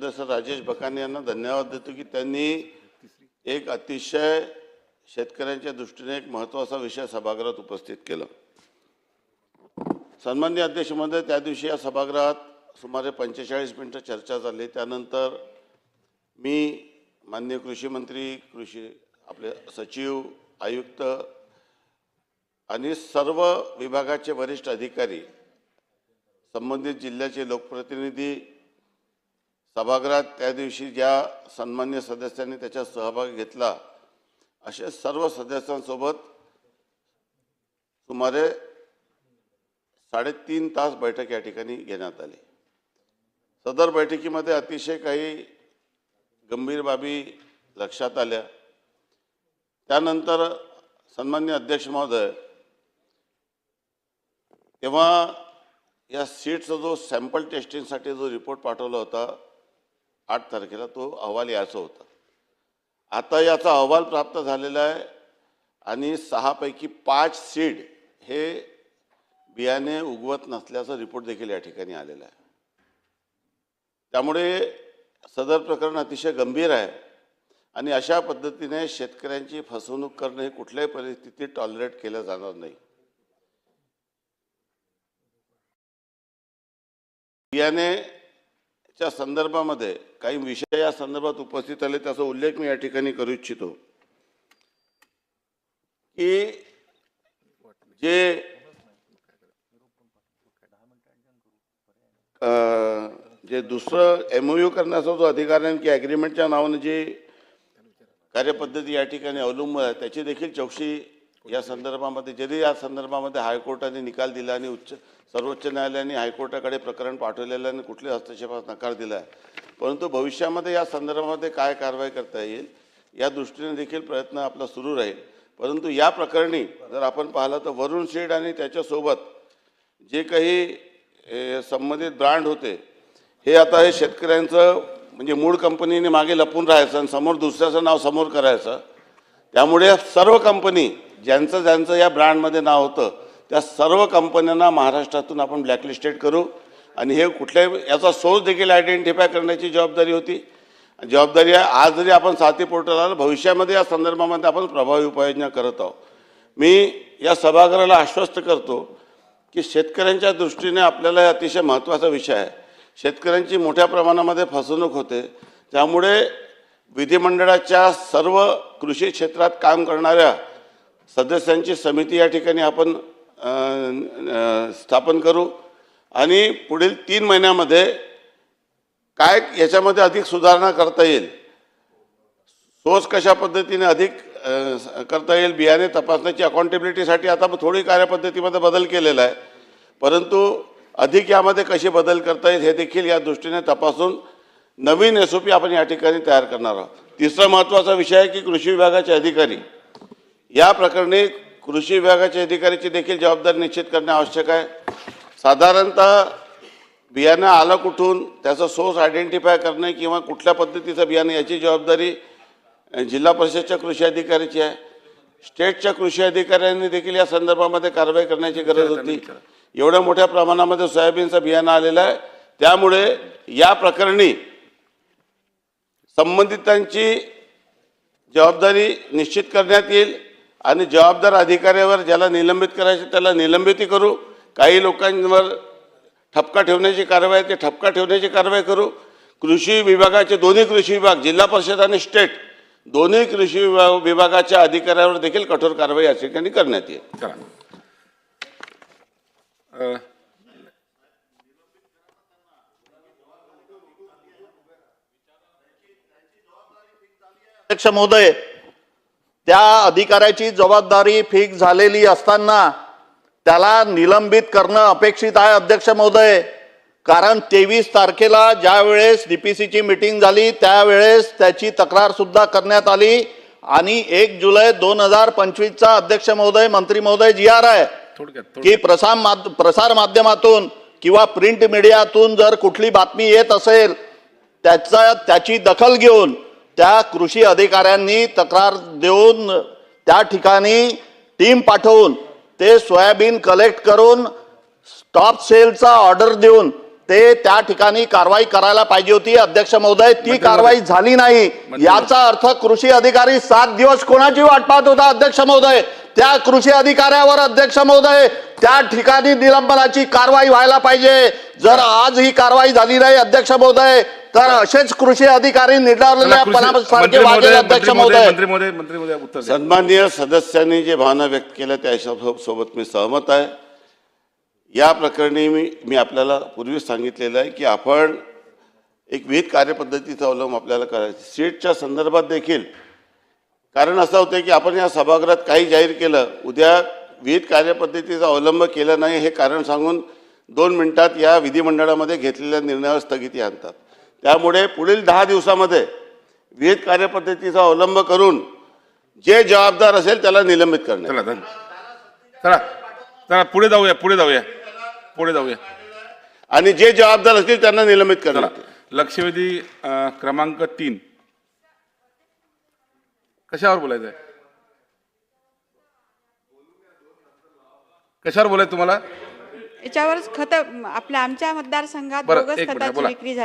सदस्य राजेश बकाने यांना धन्यवाद देतो की त्यांनी एक अतिशय शेतकऱ्यांच्या दृष्टीने एक महत्त्वाचा विषय सभागृहात उपस्थित केला. सन्मान्य अध्यक्ष महोदय त्या दिवशी या सभागृहात सुमारे पंचेचाळीस मिनटं चर्चा झाली. त्यानंतर मी माननीय कृषी मंत्री कृषी आपले सचिव आयुक्त आणि सर्व विभागाचे वरिष्ठ अधिकारी संबंधित जिल्ह्याचे लोकप्रतिनिधी सभागृहात त्या दिवशी ज्या सन्मान्य सदस्यांनी त्याच्यात सहभाग घेतला असे सर्व सदस्यांसोबत सुमारे साडेतीन तास बैठक या ठिकाणी घेण्यात आली. सदर बैठकीमध्ये अतिशय काही गंभीर बाबी लक्षात आल्या. त्यानंतर सन्मान्य अध्यक्ष महोदय तेव्हा या सीटचा जो सॅम्पल टेस्टिंगसाठी जो रिपोर्ट पाठवला होता आठ तारखेला तो अहवाल यायचा होता. आता याचा अहवाल प्राप्त झालेला आहे आणि सहापैकी पाच सीड हे बियाणे उगवत नसल्याचा रिपोर्ट देखील या ठिकाणी आलेला आहे. त्यामुळे सदर प्रकरण अतिशय गंभीर आहे आणि अशा पद्धतीने शेतकऱ्यांची फसवणूक करणं हे कुठल्याही परिस्थितीत टॉलरेट केलं जाणार नाही. बियाणे च्या संदर्भामध्ये काही विषय या संदर्भात उपस्थित आले त्याचा उल्लेख मी या ठिकाणी करू इच्छितो. की जे जे दुसरं एमओयू यू करण्याचा जो अधिकार आहे की ॲग्रीमेंटच्या नावाने जी कार्यपद्धती या ठिकाणी अवलंबून आहे त्याची देखील चौकशी या संदर्भामध्ये जरी या संदर्भामध्ये हायकोर्टाने निकाल दिला आणि उच्च सर्वोच्च न्यायालयाने हायकोर्टाकडे प्रकरण पाठवलेलं आणि कुठल्या हस्तक्षेपास नकार दिला आहे. परंतु भविष्यामध्ये या संदर्भामध्ये काय कारवाई करता येईल या दृष्टीने देखील प्रयत्न आपला सुरू राहील. परंतु या प्रकरणी जर आपण पाहिलं तर वरुण शेड आणि त्याच्यासोबत जे काही संबंधित ब्रँड होते हे आता हे शेतकऱ्यांचं म्हणजे मूळ कंपनीने मागे लपून राहायचं आणि समोर दुसऱ्याचं नाव समोर करायचं. त्यामुळे सर्व कंपनी ज्यांचं ज्यांचं या ब्रँडमध्ये नाव होतं त्या सर्व कंपन्यांना महाराष्ट्रातून आपण ब्लॅकलिस्टेड करू. आणि हे कुठल्याही याचा सोर्स देखील आयडेंटिफाय करण्याची जबाबदारी होती. जबाबदारी आहे आज जरी आपण साथी पोर्टल आलं भविष्यामध्ये या संदर्भामध्ये आपण प्रभावी उपाययोजना करत आहोत. मी या सभागृहाला आश्वस्त करतो की शेतकऱ्यांच्या दृष्टीने आपल्याला हे अतिशय महत्त्वाचा विषय आहे. शेतकऱ्यांची मोठ्या प्रमाणामध्ये फसवणूक होते. त्यामुळे विधिमंडळाच्या सर्व कृषी क्षेत्रात काम करणाऱ्या सदस्यांची समिती या ठिकाणी आपण स्थापन करू. आणि पुढील तीन महिन्यामध्ये काय याच्यामध्ये अधिक सुधारणा करता येईल? सोर्स कशा पद्धतीने अधिक करता येईल? बियाणे तपासण्याची अकाउंटेबिलिटीसाठी आता थोडी कार्यपद्धतीमध्ये बदल केलेला आहे. परंतु अधिक यामध्ये कसे बदल करता येईल हे देखील या दृष्टीने तपासून नवीन एस ओ पी आपण या ठिकाणी तयार करणार आहोत. तिसरा महत्त्वाचा विषय आहे की कृषी विभागाचे अधिकारी. या प्रकरणी कृषी विभागाच्या अधिकाऱ्याची देखील जबाबदारी निश्चित करणे आवश्यक आहे. साधारणतः बियाणं आलं कुठून त्याचा सोर्स आयडेंटिफाय करणे किंवा कुठल्या पद्धतीचं बियाणं याची जबाबदारी जिल्हा परिषदच्या कृषी अधिकाऱ्याची आहे. स्टेटच्या कृषी अधिकाऱ्यांनी देखील या संदर्भामध्ये कारवाई करण्याची गरज होती. एवढ्या मोठ्या प्रमाणामध्ये सोयाबीनचं बियाणं आलेलं आहे. त्यामुळे या प्रकरणी संबंधितांची जबाबदारी निश्चित करण्यात येईल. आणि जबाबदार अधिकाऱ्यावर ज्याला निलंबित करायचे त्याला निलंबितही करू. काही लोकांवर ठपका ठेवण्याची कारवाई ते ठपका ठेवण्याची कारवाई करू. कृषी विभागाचे दोन्ही कृषी विभाग जिल्हा परिषद आणि स्टेट दोन्ही कृषी विभाग विभागाच्या अधिकाऱ्यावर देखील कठोर कारवाई या ठिकाणी करण्यात येईल. चला अ, अध्यक्ष महोदय त्या अधिकाऱ्याची जबाबदारी फिक्स झालेली असताना त्याला निलंबित करणं अपेक्षित आहे अध्यक्ष महोदय. कारण तेवीस तारखेला ज्या वेळेस डीपीसीची मिटिंग झाली त्यावेळेस त्याची तक्रार सुद्धा करण्यात आली. आणि एक जुलै दोन हजार पंचवीसचा अध्यक्ष महोदय मंत्री महोदय जी आर आहे की प्रसार माध प्रसार माध्यमातून किंवा प्रिंट मीडियातून जर कुठली बातमी येत असेल त्याचा त्याची दखल घेऊन त्या कृषी अधिकाऱ्यांनी तक्रार देऊन त्या ठिकाणी टीम पाठवून ते सोयाबीन कलेक्ट करून स्टॉप सेलचा ऑर्डर देऊन ते त्या ठिकाणी कारवाई करायला पाहिजे होती. अध्यक्ष महोदय ती कारवाई झाली नाही. याचा अर्थ कृषी अधिकारी सात दिवस कोणाची वाट पाहत होता अध्यक्ष महोदय? त्या कृषी अधिकाऱ्यावर अध्यक्ष महोदय त्या ठिकाणी निलंबनाची कारवाई व्हायला पाहिजे. जर आज ही कारवाई झाली नाही अध्यक्ष महोदय तर असेच कृषी अधिकारी द्या. सन्माननीय सदस्यांनी जे भावना व्यक्त केल्या त्या सोबत मी सहमत आहे. या प्रकरणी मी मी आपल्याला पूर्वीच सांगितलेलं आहे की आपण एक विहित कार्यपद्धतीचा अवलंब आपल्याला करायचा. सीटच्या संदर्भात देखील. कारण असं होतं की आपण या सभागृहात काही जाहीर केलं उद्या विहित कार्यपद्धतीचा अवलंब केला नाही हे कारण सांगून दोन मिनिटात या विधिमंडळामध्ये घेतलेल्या निर्णयावर स्थगिती आणतात. त्यामुळे पुढील दहा दिवसामध्ये विहित कार्यपद्धतीचा अवलंब करून जे जबाबदार असेल त्याला निलंबित करण्यात चला धन चला चला पुढे जाऊया पुढे जाऊया पुढे जाऊया. आणि जे जबाबदार असतील त्यांना निलंबित चला येईल. लक्षवेधी अं, क्रमांक तीन. कशावर बोलायचं आहे कशावर बोलायचं तुम्हाला? याच्यावरच खत आपल्या आमच्या मतदारसंघात बरं, बोगस एक मिनिट, खताची बोला. विक्री झाली.